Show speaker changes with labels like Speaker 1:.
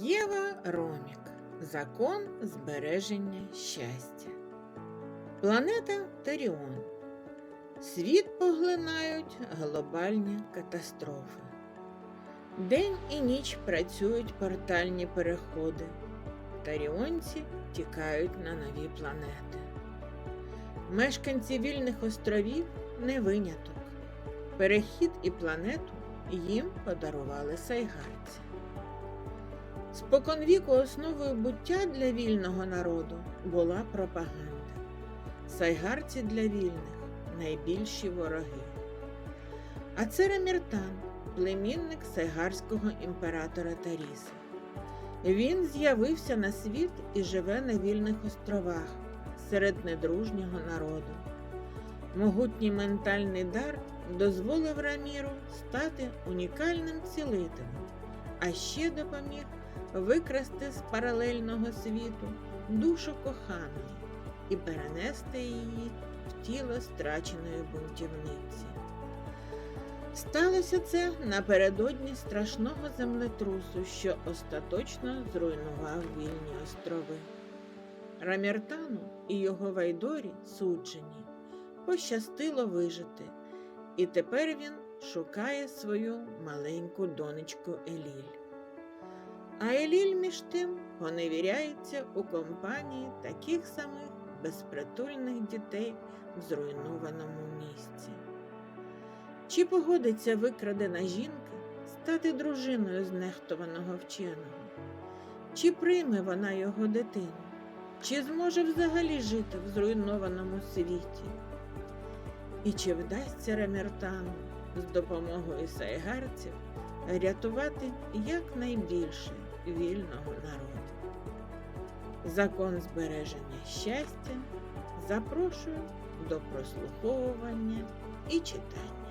Speaker 1: Єва Ромік. Закон збереження щастя. Планета Теріон. Світ поглинають глобальні катастрофи. День і ніч працюють портальні переходи. Таріонці тікають на нові планети. Мешканці вільних островів не виняток. Перехід і планету їм подарували сайгарці. Споконвіку основою буття для вільного народу була пропаганда. Сайгарці для вільних найбільші вороги. А це Реміртан, племінник сайгарського імператора Таріса. Він з'явився на світ і живе на вільних островах серед недружнього народу. Могутній ментальний дар дозволив Раміру стати унікальним цілителем, а ще допоміг викрасти з паралельного світу душу коханої і перенести її в тіло страченої бунтівниці. Сталося це напередодні страшного землетрусу, що остаточно зруйнував вільні острови. Раміртану і його Вайдорі суджені пощастило вижити, і тепер він шукає свою маленьку донечку Еліль. А Еліль між тим поневіряється у компанії таких самих безпритульних дітей в зруйнованому місці. Чи погодиться викрадена жінка стати дружиною знехтованого вченого? Чи прийме вона його дитину? Чи зможе взагалі жити в зруйнованому світі? І чи вдасться Ремертану з допомогою сайгарців рятувати якнайбільше вільного народу? Закон збереження щастя запрошую до прослуховування і читання.